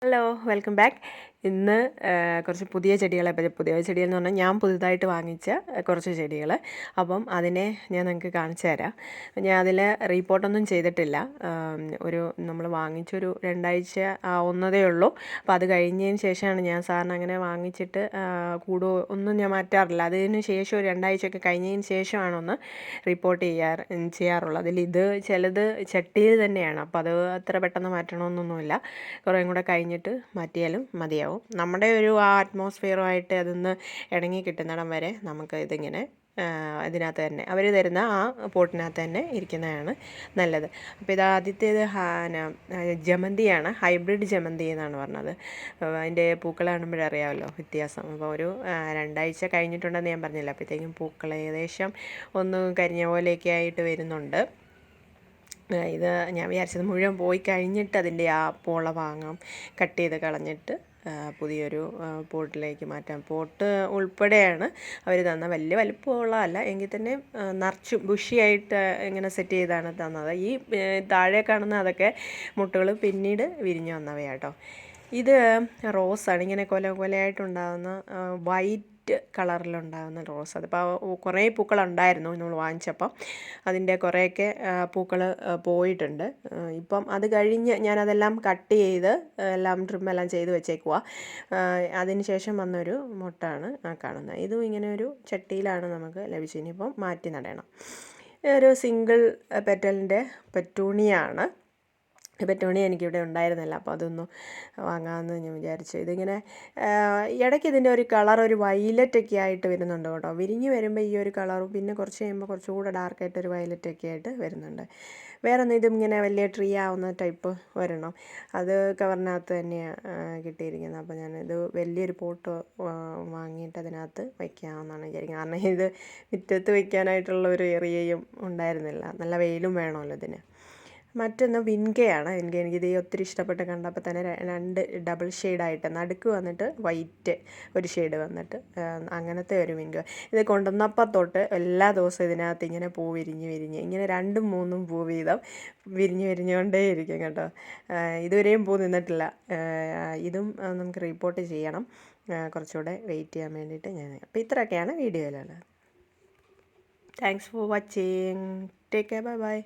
Hello welcome back ഇന്ന് കുറച്ച് പുതിയ ചെടികളെ പറ്റി പുതിയ ചെടികൾ എന്ന് പറഞ്ഞാൽ ഞാൻ പുതുതായിട്ട് വാങ്ങിച്ച കുറച്ച് ചെടികൾ അപ്പം അതിനെ ഞാൻ നിങ്ങൾക്ക് കാണിച്ചു തരാം. ഞാൻ അതിൽ റീപോർട്ടൊന്നും ചെയ്തിട്ടില്ല. ഒരു നമ്മൾ വാങ്ങിച്ചൊരു രണ്ടാഴ്ച ആവുന്നതേ ഉള്ളൂ. അപ്പോൾ അത് കഴിഞ്ഞതിന് ശേഷമാണ് ഞാൻ സാറിന് അങ്ങനെ വാങ്ങിച്ചിട്ട് കൂടുതൽ ഒന്നും ഞാൻ മാറ്റാറില്ല. അതിന് ശേഷം ഒരു രണ്ടാഴ്ചയൊക്കെ കഴിഞ്ഞതിന് ശേഷമാണ് ഒന്ന് റിപ്പോർട്ട് ചെയ്യാറ് ചെയ്യാറുള്ളത്. അതിൽ ഇത് ചിലത് ചട്ടിയിൽ തന്നെയാണ്. അപ്പോൾ അത് അത്ര പെട്ടെന്ന് മാറ്റണമെന്നൊന്നുമില്ല. കുറേയും കൂടെ കഴിഞ്ഞിട്ട് മാറ്റിയാലും മതിയാവും. നമ്മുടെ ഒരു ആ അറ്റ്മോസ്ഫിയറുമായിട്ട് അതൊന്ന് ഇണങ്ങി കിട്ടുന്നിടം വരെ നമുക്ക് ഇതിങ്ങനെ ഇതിനകത്ത് തന്നെ അവർ തരുന്ന ആ പോട്ടിനകത്ത് തന്നെ ഇരിക്കുന്നതാണ് നല്ലത്. അപ്പോൾ ഇത് ആദ്യത്തേത് ജമന്തിയാണ് ഹൈബ്രിഡ് ജമന്തി എന്നാണ് പറഞ്ഞത്. അതിന്റെ പൂക്കൾ കാണുമ്പോഴേ അറിയാമല്ലോ വ്യത്യാസം. അപ്പോൾ ഒരു രണ്ടാഴ്ച കഴിഞ്ഞിട്ടുണ്ടെന്ന് ഞാൻ പറഞ്ഞില്ല അപ്പോഴത്തേക്കും പൂക്കൾ ഏകദേശം ഒന്ന് കരിഞ്ഞ പോലെയൊക്കെ ആയിട്ട് വരുന്നുണ്ട്. ഇത് ഞാൻ വിചാരിച്ചത് മുഴുവൻ പോയി കഴിഞ്ഞിട്ട് അതിന്റെ ആ പോള വാങ്ങാം കട്ട് ചെയ്ത് കളഞ്ഞിട്ട്. പുതിയൊരു പോട്ടിലേക്ക് മാറ്റാം പോട്ട് ഉൾപ്പെടെയാണ് അവർ തന്ന. വലിയ വലിപ്പമുള്ളതല്ല. എങ്കിൽ തന്നെ നിറച്ചും ബുഷിയായിട്ട് ഇങ്ങനെ സെറ്റ് ചെയ്താണ് തന്നത്. ഈ താഴെ കാണുന്ന അതൊക്കെ മുട്ടകൾ പിന്നീട് വിരിഞ്ഞു വന്നവയാട്ടോ ഇത് റോസാണ്. ഇങ്ങനെ കൊല കൊലയായിട്ടുണ്ടാകുന്ന വൈറ്റ് കളറിലുണ്ടാകുന്ന റോസ്. അതിപ്പോൾ കുറേ പൂക്കളുണ്ടായിരുന്നു നമ്മൾ വാങ്ങിച്ചപ്പം. അതിന്റെ കുറേയൊക്കെ പൂക്കൾ പോയിട്ടുണ്ട്. ഇപ്പം അത് കഴിഞ്ഞ് ഞാനതെല്ലാം കട്ട് ചെയ്ത് എല്ലാം ട്രിമ്മെല്ലാം ചെയ്ത് വെച്ചേക്കുക അതിന് ശേഷം വന്നൊരു മുട്ടാണ് ആ കാണുന്നത്. ഇതും ഇങ്ങനെ ഒരു ചട്ടിയിലാണ് നമുക്ക് ലഭിച്ചത്. ഇനിയിപ്പം മാറ്റി നടണം. ഒരു സിംഗിൾ പെറ്റലിന്റെ പെറ്റൂണിയാണ്. പെറ്റോണി എനിക്കിവിടെ ഉണ്ടായിരുന്നില്ല. അപ്പോൾ അതൊന്ന് വാങ്ങാമെന്ന് ഞാൻ വിചാരിച്ചു. ഇതിങ്ങനെ ഇടയ്ക്ക് ഇതിന്റെ ഒരു കളർ ഒരു വയലറ്റ് ഒക്കെ ആയിട്ട് വരുന്നുണ്ട് കേട്ടോ. വിരിഞ്ഞ് വരുമ്പോൾ ഈ ഒരു കളറും പിന്നെ കുറച്ച് കഴിയുമ്പോൾ കുറച്ചുകൂടെ ഡാർക്കായിട്ട് ഒരു വയലറ്റൊക്കെ ആയിട്ട് വരുന്നുണ്ട്. വേറെ ഒന്നും ഇതും ഇങ്ങനെ വലിയ ട്രീ ആവുന്ന ടൈപ്പ് വരണം? അത് കവറിനകത്ത് തന്നെയാണ് കിട്ടിയിരിക്കുന്നത്. അപ്പോൾ ഞാനിത് വലിയൊരു പോട്ട് വാങ്ങിയിട്ട് അതിനകത്ത് വയ്ക്കാമെന്നാണ് വിചാരിക്കുന്നത്. കാരണം ഇത് മുറ്റത്ത് വയ്ക്കാനായിട്ടുള്ള ഒരു ഏറിയയും ഉണ്ടായിരുന്നില്ല. നല്ല വെയിലും വേണമല്ലോ ഇതിന്. മറ്റൊന്ന് വിൻകയാണ്. വിൻക ഇതേ ഒത്തിരി ഇഷ്ടപ്പെട്ട് കണ്ടപ്പോൾ തന്നെ രണ്ട് ഡബിൾ ഷെയ്ഡായിട്ട് നടുക്ക് വന്നിട്ട് വൈറ്റ് ഒരു ഷെയ്ഡ് വന്നിട്ട് അങ്ങനത്തെ ഒരു വിൻക. ഇത് കൊണ്ടുവന്നപ്പോൾ തൊട്ട് എല്ലാ ദിവസവും ഇതിനകത്ത് ഇങ്ങനെ പൂ വിരിഞ്ഞ് വിരിഞ്ഞ് ഇങ്ങനെ രണ്ടും മൂന്നും പൂ വീതം വിരിഞ്ഞ് വിരിഞ്ഞുകൊണ്ടേ ഇരിക്കും കേട്ടോ ഇതുവരെയും പൂ നിന്നിട്ടില്ല. ഇതും നമുക്ക് റിപ്പോർട്ട് ചെയ്യണം. കുറച്ചുകൂടെ വെയിറ്റ് ചെയ്യാൻ വേണ്ടിയിട്ട് ഞാൻ അപ്പോൾ ഇത്രയൊക്കെയാണ് വീഡിയോയിലുള്ളത്. Thanks for watching take care bye bye